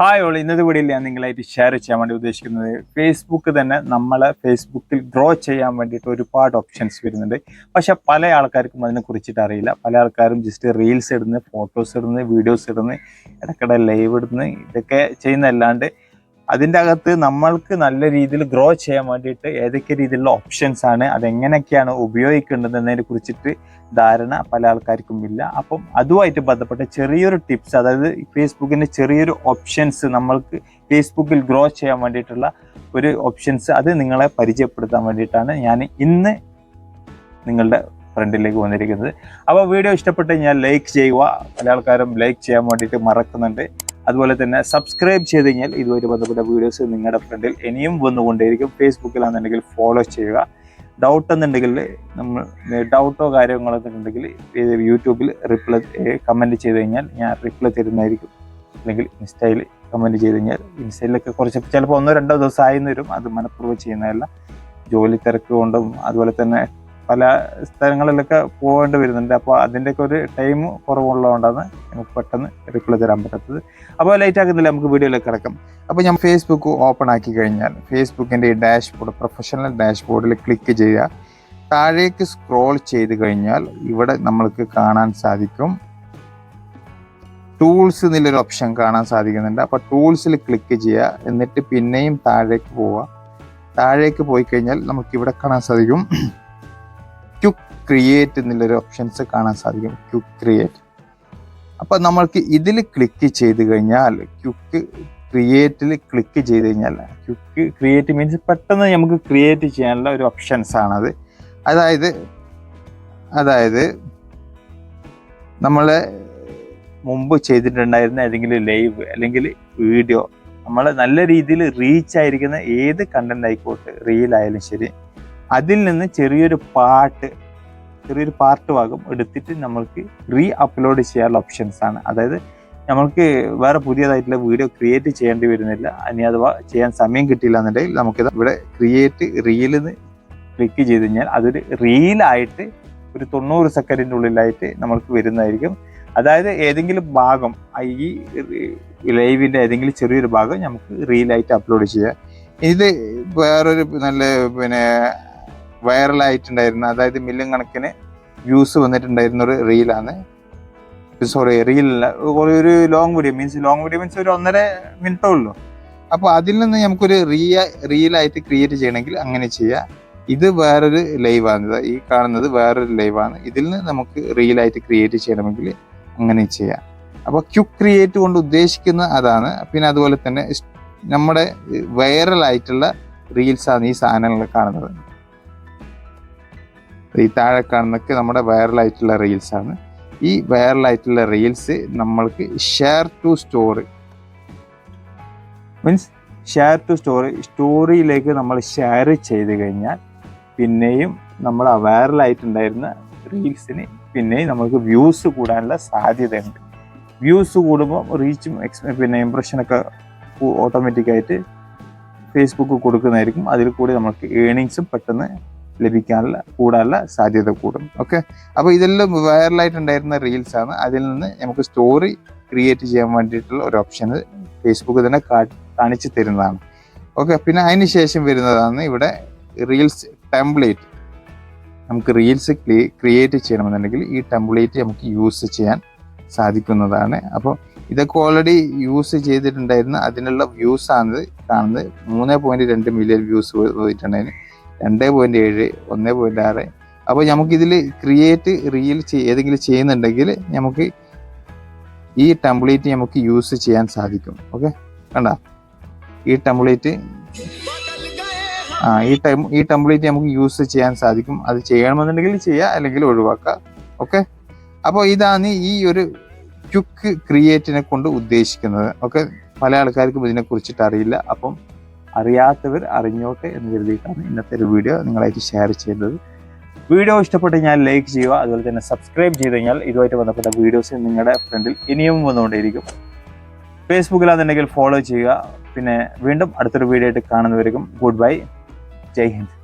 Hi all ഇന്നത്തെ വീഡിയോയിൽ ഞാൻ നിങ്ങളായിട്ട് ഷെയർ ചെയ്യാൻ വേണ്ടി ഉദ്ദേശിക്കുന്നത് ഫേസ്ബുക്ക് തന്നെ നമ്മളെ ഫേസ്ബുക്കിൽ ഗ്രോ ചെയ്യാൻ വേണ്ടിയിട്ട് ഒരുപാട് ഓപ്ഷൻസ് വരുന്നുണ്ട്. പക്ഷേ പല ആൾക്കാർക്കും അതിനെ കുറിച്ചിട്ട് അറിയില്ല. പല ആൾക്കാരും ജസ്റ്റ് റീൽസ് ഇടുന്നു ഫോട്ടോസ് ഇടുന്നു വീഡിയോസ് ഇടുന്നു ഇടയ്ക്കിടെ ലൈവ് ഇടുന്നു ഇതൊക്കെ ചെയ്യുന്നതല്ലാണ്ട് അതിന്റെ അകത്ത് നമ്മൾക്ക് നല്ല രീതിയിൽ ഗ്രോ ചെയ്യാൻ വേണ്ടിയിട്ട് ഏതൊക്കെ രീതിയിലുള്ള ഓപ്ഷൻസ് ആണ് അതെങ്ങനെയൊക്കെയാണ് ഉപയോഗിക്കേണ്ടത് എന്നതിനെ കുറിച്ചിട്ട് ധാരണ പല ആൾക്കാർക്കും ഇല്ല. അപ്പം അതുമായിട്ട് ബന്ധപ്പെട്ട ചെറിയൊരു ടിപ്സ് അതായത് ഫേസ്ബുക്കിന്റെ ചെറിയൊരു ഓപ്ഷൻസ് നമ്മൾക്ക് ഫേസ്ബുക്കിൽ ഗ്രോ ചെയ്യാൻ വേണ്ടിയിട്ടുള്ള ഒരു ഓപ്ഷൻസ് അത് നിങ്ങളെ പരിചയപ്പെടുത്താൻ വേണ്ടിയിട്ടാണ് ഞാൻ ഇന്ന് നിങ്ങളുടെ ഫ്രണ്ടിലേക്ക് വന്നിരിക്കുന്നത്. അപ്പോൾ വീഡിയോ ഇഷ്ടപ്പെട്ട് കഴിഞ്ഞാൽ ലൈക്ക് ചെയ്യുക. പല ആൾക്കാരും ലൈക്ക് ചെയ്യാൻ വേണ്ടിയിട്ട് മറക്കുന്നുണ്ട്. അതുപോലെ തന്നെ സബ്സ്ക്രൈബ് ചെയ്ത് കഴിഞ്ഞാൽ ഇതുവരെ ബന്ധപ്പെട്ട വീഡിയോസ് നിങ്ങളുടെ ഫ്രണ്ടിൽ ഇനിയും വന്നുകൊണ്ടേയിരിക്കും. ഫേസ്ബുക്കിലാണെന്നുണ്ടെങ്കിൽ ഫോളോ ചെയ്യുക. ഡൗട്ട് എന്നുണ്ടെങ്കിൽ നമ്മൾ ഡൗട്ടോ കാര്യങ്ങളോ ഉണ്ടെങ്കിൽ യൂട്യൂബിൽ റിപ്ലൈ കമന്റ് ചെയ്ത് കഴിഞ്ഞാൽ ഞാൻ റിപ്ലൈ തരുന്നതായിരിക്കും. അല്ലെങ്കിൽ ഇൻസ്റ്റയിൽ കമന്റ് ചെയ്ത് കഴിഞ്ഞാൽ ഇൻസ്റ്റയിലൊക്കെ കുറച്ച് ചിലപ്പോൾ ഒന്നോ രണ്ടോ ദിവസം വരും. അത് മനഃപൂർവം ചെയ്യുന്നതല്ല. ജോലി തിരക്ക് കൊണ്ടും അതുപോലെ തന്നെ പല സ്ഥലങ്ങളിലൊക്കെ പോകേണ്ടി വരുന്നുണ്ട്. അപ്പോൾ അതിന്റെയൊക്കെ ഒരു ടൈം കുറവുള്ളതുകൊണ്ടാണ് നമുക്ക് പെട്ടെന്ന് റിപ്ലൈ തരാൻ പറ്റാത്തത്. അപ്പോൾ ലൈറ്റ് ആക്കുന്നില്ല നമുക്ക് വീഡിയോയിലേക്ക് കിടക്കാം. അപ്പോൾ ഞാൻ ഫേസ്ബുക്ക് ഓപ്പൺ ആക്കി കഴിഞ്ഞാൽ ഫേസ്ബുക്കിന്റെ ഈ ഡാഷ്ബോർഡ് പ്രൊഫഷണൽ ഡാഷ്ബോർഡിൽ ക്ലിക്ക് ചെയ്യുക. താഴേക്ക് സ്ക്രോൾ ചെയ്ത് കഴിഞ്ഞാൽ ഇവിടെ നമ്മൾക്ക് കാണാൻ സാധിക്കും. ടൂൾസ് എന്നുള്ളൊരു ഓപ്ഷൻ കാണാൻ സാധിക്കുന്നുണ്ട്. അപ്പോൾ ടൂൾസിൽ ക്ലിക്ക് ചെയ്യുക. എന്നിട്ട് പിന്നെയും താഴേക്ക് പോവുക. താഴേക്ക് പോയി കഴിഞ്ഞാൽ നമുക്ക് ഇവിടെ കാണാൻ സാധിക്കും. ക്യുക്ക് ക്രിയേറ്റ് എന്നുള്ളൊരു ഓപ്ഷൻസ് കാണാൻ സാധിക്കും. ക്യുക്ക് ക്രിയേറ്റ് അപ്പോൾ നമ്മൾക്ക് ഇതിൽ ക്ലിക്ക് ചെയ്ത് കഴിഞ്ഞാൽ ക്യുക്ക് ക്രിയേറ്റിൽ ക്ലിക്ക് ചെയ്ത് കഴിഞ്ഞാൽ ക്യുക്ക് ക്രിയേറ്റ് മീൻസ് പെട്ടെന്ന് നമുക്ക് ക്രിയേറ്റ് ചെയ്യാനുള്ള ഒരു ഓപ്ഷൻസ് ആണത്. അതായത് അതായത് നമ്മൾ മുമ്പ് ചെയ്തിട്ടുണ്ടായിരുന്ന ഏതെങ്കിലും ലൈവ് അല്ലെങ്കിൽ വീഡിയോ നമ്മൾ നല്ല രീതിയിൽ റീച്ച് ആയിരിക്കുന്ന ഏത് കണ്ടന്റ് ആയിക്കോട്ടെ റീൽ ആയാലും ശരി. അതിൽ നിന്ന് ചെറിയൊരു പാട്ട് ചെറിയൊരു പാർട്ട് ഭാഗം എടുത്തിട്ട് നമ്മൾക്ക് റീ അപ്ലോഡ് ചെയ്യാനുള്ള ഓപ്ഷൻസ് ആണ്. അതായത് നമ്മൾക്ക് വേറെ പുതിയതായിട്ടുള്ള വീഡിയോ ക്രിയേറ്റ് ചെയ്യേണ്ടി വരുന്നില്ല. ഇനി അഥവാ ചെയ്യാൻ സമയം കിട്ടിയില്ല എന്നുണ്ടെങ്കിൽ നമുക്കിത് ഇവിടെ ക്രിയേറ്റ് റീലിന്ന് ക്ലിക്ക് ചെയ്ത് കഴിഞ്ഞാൽ അതൊരു റീലായിട്ട് ഒരു തൊണ്ണൂറ് സെക്കൻഡിന്റെ ഉള്ളിലായിട്ട് നമ്മൾക്ക് വരുന്നതായിരിക്കും. അതായത് ഏതെങ്കിലും ഭാഗം ഈ ലൈവിന്റെ ഏതെങ്കിലും ചെറിയൊരു ഭാഗം നമുക്ക് റീലായിട്ട് അപ്ലോഡ് ചെയ്യാം. ഇത് വേറൊരു നല്ല പിന്നെ വൈറലായിട്ടുണ്ടായിരുന്ന അതായത് മില്യൺ കണക്കിന് വ്യൂസ് വന്നിട്ടുണ്ടായിരുന്ന ഒരു റീലാണ് സോറി റീലല്ല ഒരു long video means long video means ഒരു ഒന്നര മിനിറ്റേ ഉള്ളൂ. അപ്പോൾ അതിൽ നിന്ന് നമുക്കൊരു റീയ റീലായിട്ട് ക്രിയേറ്റ് ചെയ്യണമെങ്കിൽ അങ്ങനെ ചെയ്യാം. ഇത് വേറൊരു ലൈവാണ് ഈ കാണുന്നത് വേറൊരു ലൈവാണ് ഇതിൽ നിന്ന് നമുക്ക് റീലായിട്ട് ക്രിയേറ്റ് ചെയ്യണമെങ്കിൽ അങ്ങനെ ചെയ്യാം. അപ്പോൾ ക്യുക്ക് ക്രിയേറ്റ് കൊണ്ട് ഉദ്ദേശിക്കുന്ന അതാണ്. പിന്നെ അതുപോലെ തന്നെ നമ്മുടെ വൈറലായിട്ടുള്ള റീൽസാണ് ഈ സാധനങ്ങൾ കാണുന്നത്. ഈ താഴെ കാണുന്നൊക്കെ നമ്മുടെ വൈറലായിട്ടുള്ള റീൽസാണ് ഈ വൈറലായിട്ടുള്ള റീൽസ് നമ്മൾക്ക് share to story means share to story സ്റ്റോറിയിലേക്ക് നമ്മൾ ഷെയർ ചെയ്ത് കഴിഞ്ഞാൽ പിന്നെയും നമ്മൾ ആ വൈറലായിട്ടുണ്ടായിരുന്ന റീൽസിന് പിന്നെയും നമുക്ക് വ്യൂസ് കൂടാനുള്ള സാധ്യതയുണ്ട്. വ്യൂസ് കൂടുമ്പോൾ റീച്ചും എക്സ് പിന്നെ ഇമ്പ്രഷനൊക്കെ ഓട്ടോമാറ്റിക്കായിട്ട് ഫേസ്ബുക്ക് കൊടുക്കുന്നതായിരിക്കും. അതിൽ കൂടി നമുക്ക് ഏണിങ്സും പെട്ടെന്ന് ലഭിക്കാനുള്ള കൂടാനുള്ള സാധ്യത കൂടും. ഓക്കെ അപ്പോൾ ഇതെല്ലാം വൈറലായിട്ടുണ്ടായിരുന്ന റീൽസ് ആണ്. അതിൽ നിന്ന് നമുക്ക് സ്റ്റോറി ക്രിയേറ്റ് ചെയ്യാൻ വേണ്ടിയിട്ടുള്ള ഒരു ഓപ്ഷൻ ഫേസ്ബുക്ക് തന്നെ കാണിച്ചു തരുന്നതാണ്. ഓക്കെ പിന്നെ അതിന് ശേഷം വരുന്നതാണ് ഇവിടെ റീൽസ് ടെംപ്ലേറ്റ് നമുക്ക് റീൽസ് ക്രിയേറ്റ് ചെയ്യണമെന്നുണ്ടെങ്കിൽ ഈ ടെംപ്ലേറ്റ് നമുക്ക് യൂസ് ചെയ്യാൻ സാധിക്കുന്നതാണ്. അപ്പോൾ ഇതൊക്കെ ഓൾറെഡി യൂസ് ചെയ്തിട്ടുണ്ടായിരുന്ന. അതിനുള്ള വ്യൂസ് ആണ് കാണുന്നത് മൂന്ന് പോയിന്റ് രണ്ട് മില്യൺ വ്യൂസ് പോയിട്ടുണ്ടായിരുന്നു രണ്ട് പോയിന്റ് ഏഴ് ഒന്ന് പോയിന്റ് ആറ്. അപ്പോൾ നമുക്കിതിൽ ക്രിയേറ്റ് റീൽ ഏതെങ്കിലും ചെയ്യുന്നുണ്ടെങ്കിൽ നമുക്ക് ഈ ടെംപ്ലേറ്റ് നമുക്ക് യൂസ് ചെയ്യാൻ സാധിക്കും. ഓക്കെ കണ്ട? ഈ ടെംപ്ലേറ്റ് ആ ഈ ടൈം ഈ ടെംപ്ലേറ്റ് നമുക്ക് യൂസ് ചെയ്യാൻ സാധിക്കും. അത് ചെയ്യണമെന്നുണ്ടെങ്കിൽ ചെയ്യാം അല്ലെങ്കിൽ ഒഴിവാക്കുക ഓക്കെ അപ്പോൾ ഇതാണ് ഈ ഒരു ക്യുക്ക് ക്രിയേറ്റിനെ കൊണ്ട് ഉദ്ദേശിക്കുന്നത്. ഓക്കെ പല ആൾക്കാർക്കും ഇതിനെ കുറിച്ചിട്ട് അറിയില്ല. അപ്പം അറിയാത്തവർ അറിഞ്ഞോട്ടെ എന്ന് കരുതിയിട്ടാണ് ഇന്നത്തെ ഒരു വീഡിയോ നിങ്ങളായിട്ട് ഷെയർ ചെയ്തത് വീഡിയോ ഇഷ്ടപ്പെട്ട് ഞാൻ ലൈക്ക് ചെയ്യുക അതുപോലെ തന്നെ സബ്സ്ക്രൈബ് ചെയ്ത് കഴിഞ്ഞാൽ ഇതുമായിട്ട് ബന്ധപ്പെട്ട വീഡിയോസ് നിങ്ങളുടെ ഫ്രണ്ടിൽ ഇനിയും വന്നുകൊണ്ടേയിരിക്കും. ഫേസ്ബുക്കിലാണെന്നുണ്ടെങ്കിൽ ഫോളോ ചെയ്യുക. പിന്നെ വീണ്ടും അടുത്തൊരു വീഡിയോ ആയിട്ട് കാണുന്നവർക്കും ഗുഡ് ബൈ ജയ് ഹിന്ദ്.